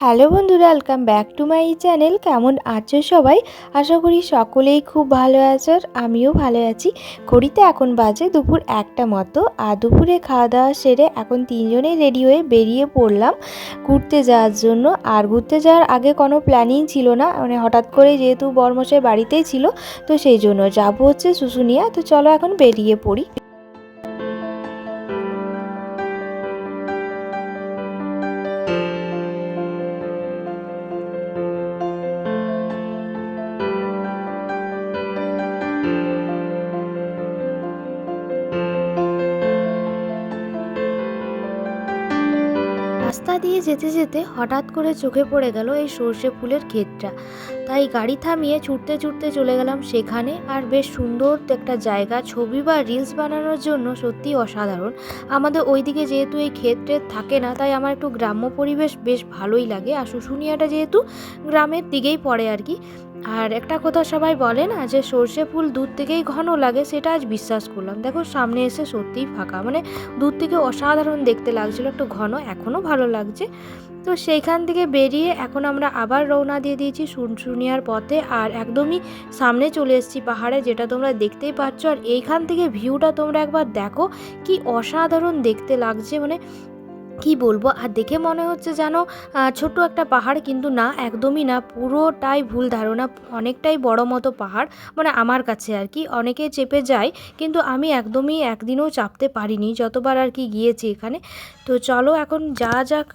Hello বন্ধুরা welcome back to my channel কেমন আছো সবাই? আশা করি সকলেই খুব ভালো আছো আর আমিও ভালো আছি। ঘড়িতে এখন বাজে দুপুর একটা মতো, আর দুপুরে খাওয়া দাওয়া সেরে এখন তিনজনেই রেডি হয়ে বেরিয়ে পড়লাম ঘুরতে যাওয়ার জন্য। আর ঘুরতে যাওয়ার আগে কোনো প্ল্যানিং ছিল না মানে হঠাৎ করে যেহেতু বর্মশাই বাড়িতেই ছিল, তো সেই জন্য যাব হচ্ছে শুশুনিয়া। তো চলো এখন বেরিয়ে পড়ি। দিয়ে যেতে যেতে হঠাৎ করে চোখে পড়ে গেল এই সর্ষে ফুলের ক্ষেতটা। তাই গাড়ি থামিয়ে ছুটতে ছুটতে চলে গেলাম সেখানে। আর বেশ সুন্দর একটা জায়গা, ছবি বা রিলস বানানোর জন্য সত্যি অসাধারণ। আমাদের ওইদিকে যেহেতু এই ক্ষেত্রে থাকে না, তাই আমার একটু গ্রাম্য পরিবেশ বেশ ভালোই লাগে। আর শুশুনিয়াটা যেহেতু গ্রামের দিকেই পড়ে আর কি। আর একটা কথা সবাই বলে না যে সর্ষে ফুল দূর থেকেই ঘন লাগে, সেটা আজ বিশ্বাস করলাম। দেখো, সামনে এসে সত্যিই ফাঁকা। মানে দূর থেকে অসাধারণ দেখতে লাগছিল, একটু ঘন, এখনও ভালো লাগছে। তো সেইখান থেকে বেরিয়ে এখন আমরা আবার রওনা দিয়ে দিয়েছি শুনশুনিয়ার পথে। আর একদমই সামনে চলে এসেছি পাহাড়ে, যেটা তোমরা দেখতেই পাচ্ছ। আর এইখান থেকে ভিউটা তোমরা একবার দেখো, কি অসাধারণ দেখতে লাগছে। মানে কি বলব? আর দেখে মনে হচ্ছে যেন ছোট একটা পাহাড় কিন্তু না, একদমই না, পুরোটাই ভুল ধারণা, অনেকটাই বড় মতো পাহাড় মানে আমার কাছে আর কি। অনেকে চেপে যায়, কিন্তু আমি একদমই একদিনও চাপতে পারিনি, যতবার আর কি গিয়েছি এখানে। তো চলো এখন যা যাক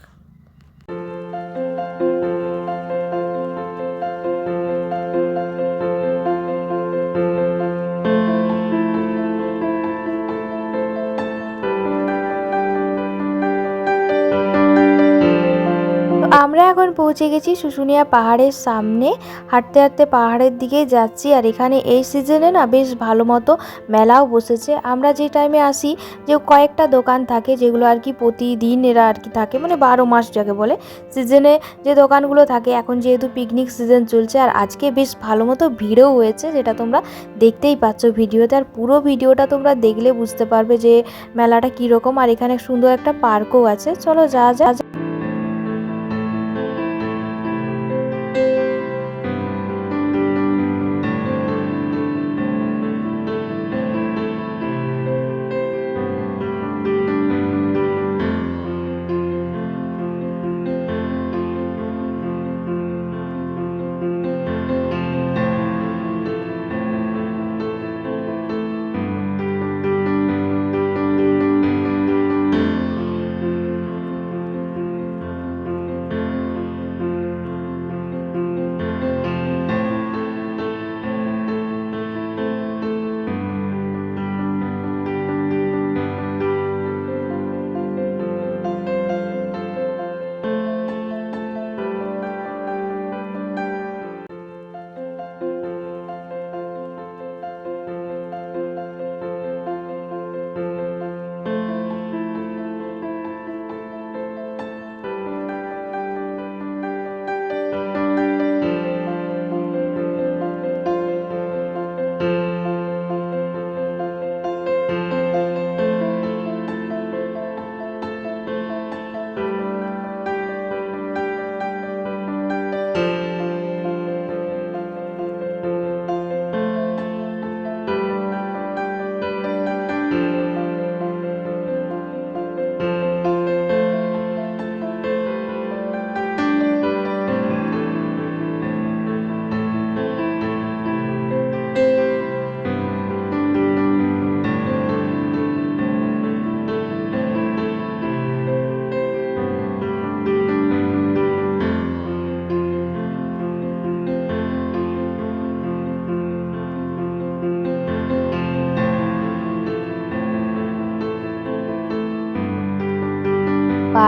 আমরা এখন পৌঁছে গেছি শুশুনিয়া পাহাড়ের সামনে। হাঁটতে হাঁটতে পাহাড়ের দিকে যাচ্ছি আর এখানে এই সিজনে না বেশ ভালো মতো মেলাও বসেছে। আমরা যে টাইমে আসি, যে কয়েকটা দোকান থাকে যেগুলো আর কি প্রতিদিন এরা আর কি থাকে মানে বারো মাস যাকে বলে, সিজনে যে দোকানগুলো থাকে, এখন যেহেতু পিকনিক সিজন চলছে আর আজকে বেশ ভালো মতো ভিড়ও হয়েছে, যেটা তোমরা দেখতেই পাচ্ছ ভিডিওতে। আর পুরো ভিডিওটা তোমরা দেখলে বুঝতে পারবে যে মেলাটা কীরকম আর এখানে সুন্দর একটা পার্কও আছে। চলো যা যা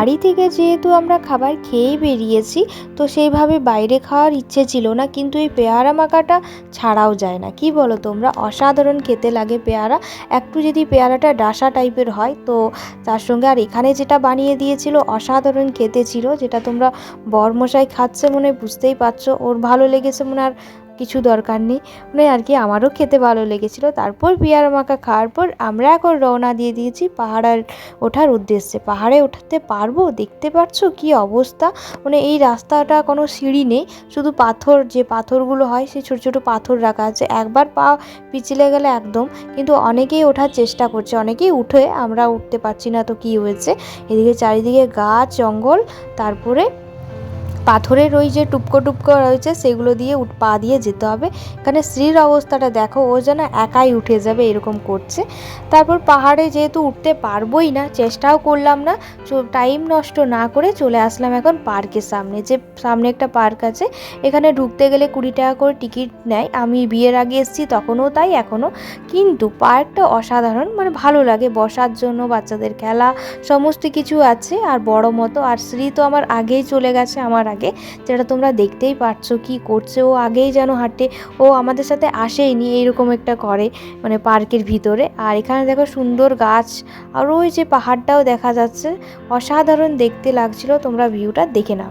বাড়ি থেকে যেহেতু আমরা খাবার খেয়েই বেরিয়েছি, তো সেইভাবে বাইরে খাওয়ার ইচ্ছে ছিল না, কিন্তু এই পেয়ারা মাখাটা ছাড়াও যায় না। কি বলো তোমরা? অসাধারণ খেতে লাগে পেয়ারা। একটু যদি পেয়ারাটা ডাসা টাইপের হয়, তো তার সঙ্গে আর এখানে যেটা বানিয়ে দিয়েছিল, অসাধারণ খেতে ছিল, যেটা তোমরা বরমশাই খাচ্ছে মনে বুঝতেই পারছ। ওর ভালো লেগেছে মনে আর কিছু দরকার নেই। মানে আর কি আমারও খেতে ভালো লেগেছিলো। তারপর পিয়ার মাখা খাওয়ার পর আমরা এখন রওনা দিয়ে দিয়েছি পাহাড় ওঠার উদ্দেশ্যে। পাহাড়ে উঠতে পারব? দেখতে পাচ্ছ কি অবস্থা? মানে এই রাস্তাটা কোনো সিঁড়ি নেই। শুধু পাথর, যে পাথরগুলো হয় সেই ছোটো ছোটো পাথর রাখা আছে। একবার পা পিছলে গেলে একদম, কিন্তু অনেকেই ওঠার চেষ্টা করছে। অনেকেই উঠে আমরা উঠতে পারছি না তো কি হয়েছে? এদিকে চারিদিকে গাছ, জঙ্গল, তারপরে পাথরের ওই যে টুপকো টুপকো রয়েছে, সেগুলো দিয়ে উঠ, পা দিয়ে যেতে হবে। এখানে স্ত্রীর অবস্থাটা দেখো, ও যেন একাই উঠে যাবে এরকম করছে। তারপর পাহাড়ে যেহেতু উঠতে পারবোই না, চেষ্টাও করলাম না টাইম নষ্ট না করে চলে আসলাম এখন পার্কের সামনে। যে সামনে একটা পার্ক আছে, এখানে ঢুকতে গেলে কুড়ি টাকা করে টিকিট নেয়। আমি বিয়ের আগে এসেছি, তখনও তাই, এখনও। কিন্তু পার্কটা অসাধারণ মানে ভালো লাগে, বসার জন্য, বাচ্চাদের খেলা, সমস্ত কিছু আছে, আর বড় মতো। আর শ্রী তো আমার আগেই চলে গেছে, আমার আগে, যেটা তোমরা দেখতেই পারছ কি করছে। ও আগেই যেন হাঁটে, ও আমাদের সাথে আসেইনি এইরকম একটা করে মানে পার্কের ভিতরে। আর এখানে দেখো সুন্দর গাছ, আর ওই যে পাহাড়টাও দেখা যাচ্ছে। অসাধারণ দেখতে লাগছিল, তোমরা ভিউটা দেখে না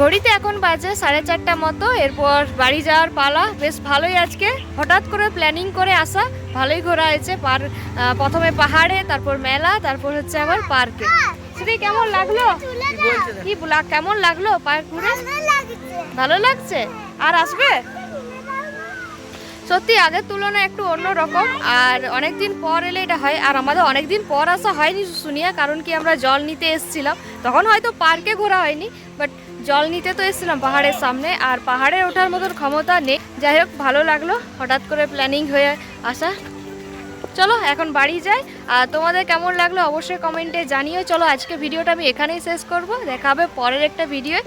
ঘড়িতে এখন বাজে সাড়ে চারটা মতো এরপর বাড়ি যাওয়ার পালা। বেশ ভালোই আজকে। হঠাৎ করে প্ল্যানিং করে আসা ভালোই ঘোরা হয়েছে। পার প্রথমে পাহাড়ে তারপর মেলা তারপর হচ্ছে আবার পার্কে। সেটি কেমন লাগল? কি কেমন লাগল পার্ক ঘুরে? ভালো লাগছে? আর আসবে? সত্যি আগের তুলনায় একটু অন্য রকম আর অনেক দিন পর এলে এটা হয়, আর আমাদের অনেক দিন পর আসা হয়নি শুনিয়া, কারণ কি আমরা জল নিতে এসেছিলাম। তখন হয়তো পার্কে ঘোরা হয়নি বাট জল নিতে তো এসেছিলাম পাহাড়ের সামনে, আর পাহাড়ে ওঠার মতন ক্ষমতা নেই। যাই হোক, ভালো লাগল, হঠাৎ করে প্ল্যানিং হয়ে আসা। চলো, এখন বাড়ি যাই। আর তোমাদের কেমন লাগল অবশ্যই কমেন্টে জানিও। চলো, আজকে ভিডিওটা আমি এখানেই শেষ করব। দেখা হবে পরের একটা ভিডিও